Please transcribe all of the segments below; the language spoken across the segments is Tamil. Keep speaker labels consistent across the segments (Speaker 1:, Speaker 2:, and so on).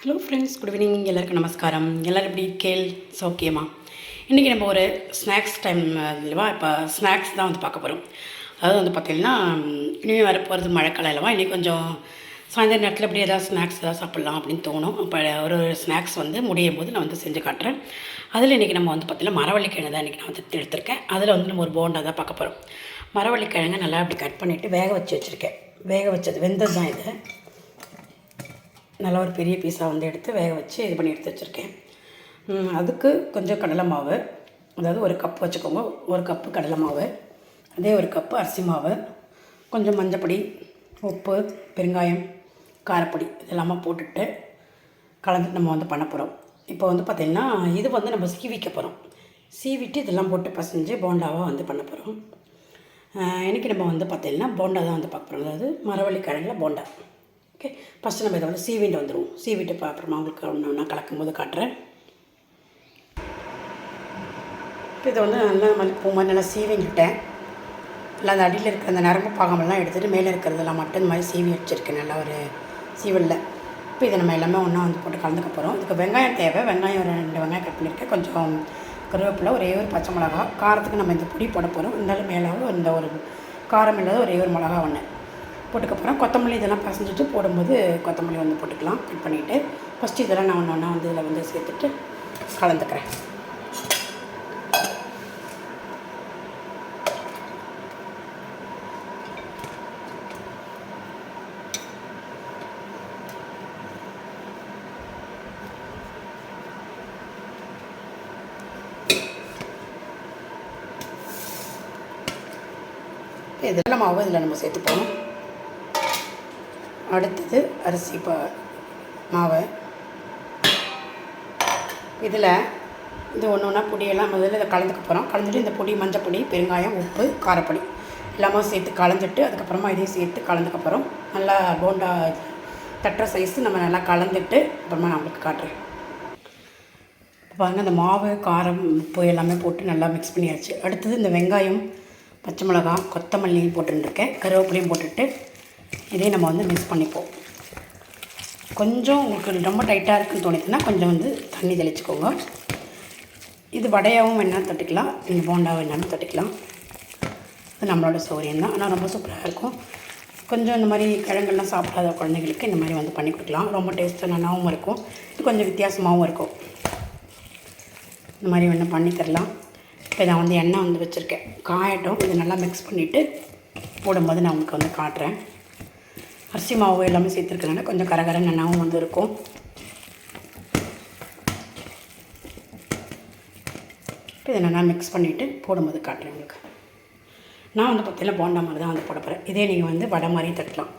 Speaker 1: ஹலோ ஃப்ரெண்ட்ஸ் குட் ஈவினிங் எல்லாருக்கும் நமஸ்காரம். எல்லோரும் எப்படி கேள் சௌக்கியமா? இன்றைக்கி நம்ம ஒரு ஸ்நாக்ஸ் டைம் இல்லைவா இப்போ ஸ்நாக்ஸ் தான் வந்து பார்க்க போகிறோம் அதாவது வந்து பார்த்திங்கன்னா இனிமேல் வர போகிறது மழைக்காலம் இல்லைவா இன்றைக்கி கொஞ்சம் சாயந்தர நேரத்தில் இப்படி ஏதாவது ஸ்நாக்ஸ் ஏதாவது சாப்பிட்லாம் அப்படின்னு தோணும். அப்போ ஒரு ஸ்நாக்ஸ் வந்து முடியும் போது நான் வந்து செஞ்சு காட்டுறேன். அதில் இன்றைக்கி நம்ம வந்து பார்த்திங்கன்னா மரவள்ளிக்கிழங்கு தான் இன்றைக்கி நான் வந்து எடுத்திருக்கேன். அதில் வந்து நம்ம ஒரு போண்டா தான் பார்க்க போகிறோம் மரவள்ளிக்கிழங்கை நல்லா அப்படி கட் பண்ணிவிட்டு வேக வச்சு வச்சுருக்கேன். வேக வச்சது வெந்தது தான் இது. நல்லா ஒரு பெரிய பீஸாக வந்து எடுத்து வேக வச்சு இது பண்ணி எடுத்து வச்சுருக்கேன். அதுக்கு கொஞ்சம் கடலை மாவு அதாவது ஒரு கப் வச்சுக்கோங்க. ஒரு கப்பு கடலை மாவு அதே ஒரு கப்பு அரிசி மாவு கொஞ்சம் மஞ்சப்பொடி உப்பு பெருங்காயம் காரப்பொடி இதெல்லாமல் போட்டுட்டு கலந்து நம்ம வந்து பண்ண போகிறோம் இப்போ வந்து பார்த்திங்கன்னா இது வந்து நம்ம சீவிக்க போகிறோம் சீவிட்டு இதெல்லாம் போட்டு பசைஞ்சு போண்டாவாக வந்து பண்ண போகிறோம் இன்றைக்கி நம்ம வந்து பார்த்திங்கன்னா போண்டா தான் வந்து பார்க்க போகிறோம் அதாவது மரவள்ளி கிழங்குல போண்டா. ஓகே ஃபஸ்ட்டு நம்ம இதை வந்து சீவிட்டு வந்துடுவோம் சீவிட்டு அப்புறமா உங்களுக்கு ஒன்று ஒன்றா கலக்கும் போது காட்டுறேன். இப்போ இதை வந்து நல்லா மல்லி பூ மாதிரி நல்லா சீவிங்கிட்டேன் நல்லா அந்த அடியில் இருக்கிற அந்த நரம்பு பாகமெல்லாம் எடுத்துகிட்டு மேலே இருக்கிறதெல்லாம் மட்டும் இந்த மாதிரி சீவி வச்சுருக்கேன். நல்லா ஒரு சீவலில். இப்போ இதை நம்ம எல்லாமே ஒன்றா வந்து போட்டு கலந்துக்க போகிறோம் இதுக்கு வெங்காயம் தேவை. வெங்காயம் ஒரு ரெண்டு வெங்காயம் கட் பண்ணியிருக்கேன். கொஞ்சம் கருவேப்பிலை ஒரே ஒரு பச்சை மிளகா காரத்துக்கு நம்ம இந்த பொடி போட போகிறோம் இருந்தாலும் மேலாக இந்த ஒரு காரம் இல்லாத ஒரே ஒரு மிளகா ஒன்று போட்டுக்க கொத்தமல்லி இதெல்லாம் பசஞ்சிட்டு போடும்போது கொத்தமல்லி வந்து போட்டுக்கலாம். கட் பண்ணிவிட்டு ஃபஸ்ட்டு இதெல்லாம் நான் ஒன்று ஒன்றா வந்து இதில் வந்து சேர்த்துட்டு கலந்துக்கிறேன். இதெல்லாம் மாவு இதில் நம்ம சேர்த்துப்போம். அடுத்தது அரிசி பா மாவு. இதில் இது ஒன்று ஒன்றா பொடியெல்லாம் முதல்ல இதை கலந்துக்க போகிறோம் கலந்துட்டு இந்த பொடி மஞ்சள் பொடி பெருங்காயம் உப்பு காரப்பொடி எல்லாமே சேர்த்து கலந்துட்டு அதுக்கப்புறமா இதையும் சேர்த்து கலந்துக்க போகிறோம் நல்லா போண்டா தட்டுற சைஸு நம்ம நல்லா கலந்துட்டு அப்புறமா நான் உங்களுக்கு காட்டுறேன். இப்போ பாருங்கள் அந்த மாவு காரம் உப்பு எல்லாமே போட்டு நல்லா மிக்ஸ் பண்ணியாச்சு. அடுத்தது இந்த வெங்காயம் பச்சை மிளகாய் கொத்தமல்லியும் போட்டுருக்கேன் கருவேப்பிலையும் போட்டுட்டு இதையும் நம்ம வந்து மிக்ஸ் பண்ணிப்போம். கொஞ்சம் உங்களுக்கு ரொம்ப டைட்டாக இருக்குன்னு தோணுச்சுன்னா கொஞ்சம் வந்து தண்ணி தெளிச்சுக்கோங்க. இது வடையாகவும் வேணாலும் தட்டிக்கலாம் இந்த போண்டாவும் வேணாலும் தட்டிக்கலாம். இது நம்மளோட சௌரியம் தான். ஆனால் ரொம்ப சூப்பராக இருக்கும். கொஞ்சம் இந்த மாதிரி கிழங்கெல்லாம் சாப்பிடாத குழந்தைங்களுக்கு இந்த மாதிரி வந்து பண்ணி கொடுக்கலாம். ரொம்ப டேஸ்ட்டாக நல்லாவும் இருக்கும். இது கொஞ்சம் வித்தியாசமாகவும் இருக்கும். இந்த மாதிரி வேணால் பண்ணி தரலாம். இப்போ நான் வந்து எண்ணெய் வந்து வச்சுருக்கேன். காயட்டும். இது நல்லா மிக்ஸ் பண்ணிவிட்டு போடும்போது நான் உங்களுக்கு வந்து காட்டுறேன். அரிசி மாவு எல்லாமே சேர்த்துருக்கனால கொஞ்சம் கரகரன்னு நல்லாவும் வந்து இருக்கும். இப்போ இதை நல்லா மிக்ஸ் பண்ணிவிட்டு போடும்போது காட்டுறேன் உங்களுக்கு. நான் வந்து பார்த்தீங்கன்னா போண்டா மாதிரி தான் வந்து போட போகிறேன் இதே நீங்கள் வந்து வடை மாதிரியும் தட்டலாம்.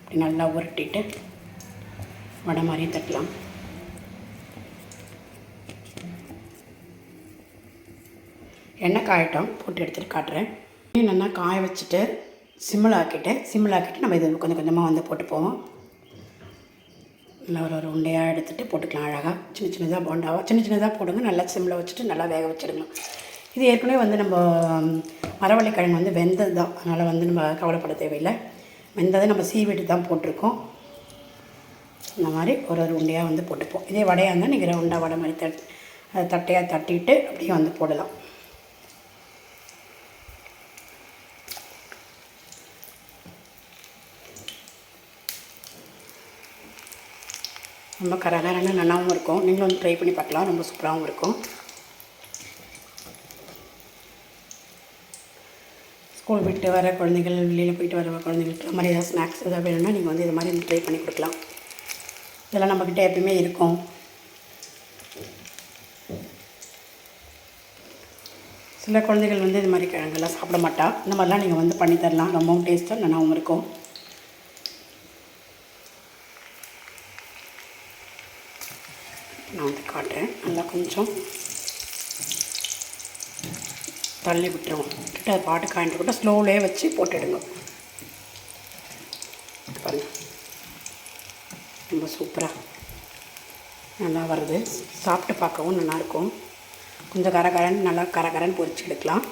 Speaker 1: இப்படி நல்லா உருட்டிட்டு வடை மாதிரியும் தட்டலாம். எண்ணெய் காயட்டும் போட்டு எடுத்துகிட்டு காட்டுறேன். நல்லா காய வச்சுட்டு சிம்மில் ஆக்கிட்டேன் சிம்மில் ஆக்கிட்டு நம்ம இது கொஞ்சம் கொஞ்சமாக வந்து போட்டு போவோம். நல்லா ஒரு ஒரு உண்டையாக எடுத்துகிட்டு போட்டுக்கலாம் அழகாக சின்ன சின்னதாக போண்டாவாக சின்ன சின்னதாக போடுங்க. நல்லா சிம்மில் வச்சுட்டு நல்லா வேக வச்சிடுங்க. இது ஏற்கனவே வந்து நம்ம மரவள்ளிக்கிழங்கு வந்து வெந்தது தான் அதனால் வந்து நம்ம கவலைப்பட தேவையில்லை. வெந்ததை நம்ம சீவிட்டு தான் போட்டிருக்கோம். இந்த மாதிரி ஒரு ஒரு உண்டையாக வந்து போட்டுப்போம். இதே வடையாக இருந்தால் நீங்கள் உண்டா வடை மாதிரி தட் தட்டையாக தட்டிட்டு அப்படியே வந்து போடலாம். ரொம்ப கரகரன்னு நல்லாவும் இருக்கும். நீங்களும் வந்து ட்ரை பண்ணி பார்க்கலாம். ரொம்ப சூப்பராகவும் இருக்கும். ஸ்கூல் விட்டு வர குழந்தைகள் வெளியில் போயிட்டு வர குழந்தைங்களுக்கு இந்த மாதிரி ஏதாவது ஸ்நாக்ஸ் ஏதாவது வேணும்னா நீங்கள் வந்து இது மாதிரி வந்து ட்ரை பண்ணி கொடுக்கலாம். இதெல்லாம் நம்மக்கிட்ட எப்பயுமே இருக்கும். சில குழந்தைகள் வந்து இது மாதிரி கிழங்கெல்லாம் சாப்பிட மாட்டா. இந்த மாதிரிலாம் நீங்கள் வந்து பண்ணி தரலாம். ரொம்பவும் டேஸ்ட்டாக நல்லாவும் இருக்கும். நான் வந்து காட்டுறேன். நல்லா கொஞ்சம் தள்ளி விட்டுருவோம். விட்டுட்டு அது பாட்டு காயின்ட்டு கூட ஸ்லோவிலே வச்சு போட்டுடுங்க. பாருங்க. ரொம்ப சூப்பராக நல்லா வருது. சாப்பிட்டு பார்க்கவும் நல்லாயிருக்கும் கொஞ்சம் கரகரன்னு நல்லா கரகரன் பொரிச்சு எடுக்கலாம்.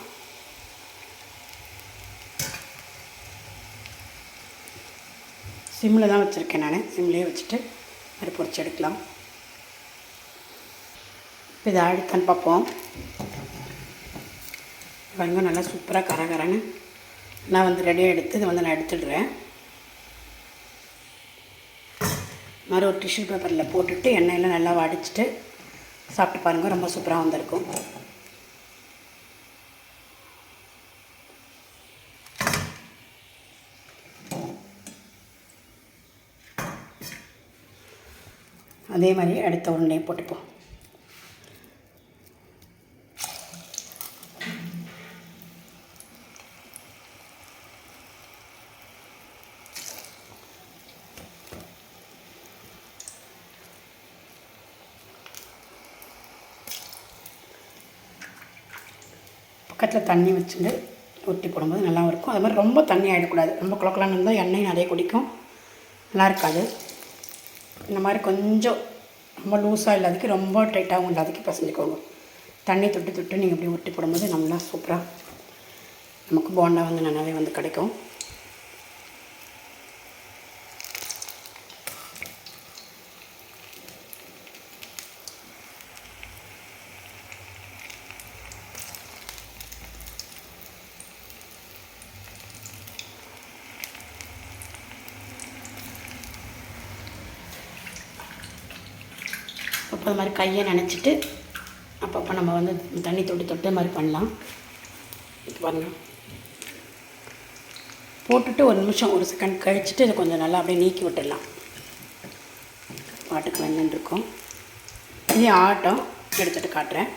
Speaker 1: சிம்மில் தான் வச்சுருக்கேன் நான். சிம்லேயே வச்சுட்டு அது பொறிச்சு எடுக்கலாம். இதை அடுத்தான்னு பார்ப்போம். பாருங்க நல்லா சூப்பராக கரகரன்னு. நான் வந்து ரெடியாக எடுத்து இதை வந்து நான் எடுத்துடுறேன். மாதிரி ஒரு டிஷ்யூ பேப்பரில் போட்டுட்டு எண்ணெயெல்லாம் நல்லா வடிச்சிட்டு சாப்பிட்டு பாருங்கள் ரொம்ப சூப்பராக வந்திருக்கும். அதே மாதிரி அடுத்த உருண்டையை போட்டுப்போம். பக்கத்தில் தண்ணி வச்சுட்டு ஊற்றி போடும்போது நல்லாவும் இருக்கும். அது மாதிரி ரொம்ப தண்ணி ஆகிடக்கூடாது ரொம்ப குளக்கலான்னு இருந்தால் எண்ணெய் நிறைய குடிக்கும். நல்லா இருக்காது. இந்த மாதிரி கொஞ்சம் ரொம்ப லூஸாக இல்லாததுக்கு ரொம்ப டைட்டாகவும் இல்லாததுக்கு பசஞ்சுக்கோங்க தண்ணி தொட்டு தொட்டு நீங்கள் இப்படி ஊற்றி போடும்போது நல்லா சூப்பராக நமக்கு போண்டா வந்து நல்லாவே வந்து கிடைக்கும். அப்போ அது மாதிரி கையை நினச்சிட்டு அப்பப்போ நம்ம வந்து தண்ணி தொட்டு தொட்டு மாதிரி பண்ணலாம். இது பாருங்க. போட்டுட்டு ஒரு நிமிஷம் ஒரு செகண்ட் கழிச்சிட்டு இதை கொஞ்சம் நல்லா அப்படியே நீக்கி விட்டுடலாம். பாட்டுக்கு வெந்துன்னு இருக்கும். இதே ஆட்டம் எடுத்துகிட்டு காட்டுறேன்.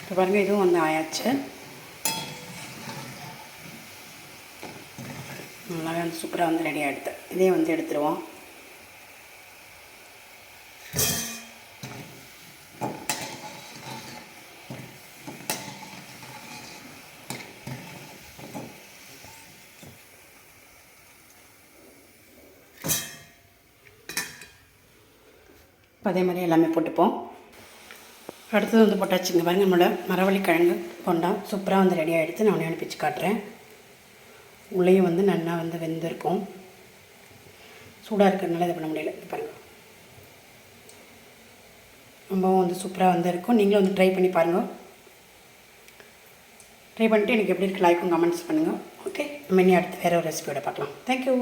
Speaker 1: இப்போ பாருங்கள் இதுவும் வந்து ஆயாச்சு. நல்லாவே வந்து சூப்பராக வந்து ரெடி ஆகிடுது இதே வந்து எடுத்துருவோம். இப்போ அதே மாதிரி எல்லாமே போட்டுப்போம். அடுத்தது வந்து போட்டாச்சுங்க பாருங்கள் நம்மளோட மரவள்ளி கிழங்கு போண்டா. சூப்பராக வந்து ரெடியாக ஆகிடுத்து நான் உடனே பிச்சு காட்டுறேன். உள்ளேயும் வந்து நல்லா வந்து வெந்திருக்கும். சூடாக இருக்கிறதுனால இது பண்ண முடியல. பாருங்கள் ரொம்பவும் வந்து சூப்பராக வந்து இருக்கும் நீங்களும் வந்து ட்ரை பண்ணி பாருங்கள் ட்ரை பண்ணிட்டு எனக்கு எப்படி இருக்கு லைக்கும் கமெண்ட்ஸ் பண்ணுங்கள் ஓகே நம்ம இனி அடுத்து வேறு ஒரு ரெசிபியோட பார்க்கலாம். தேங்க்யூ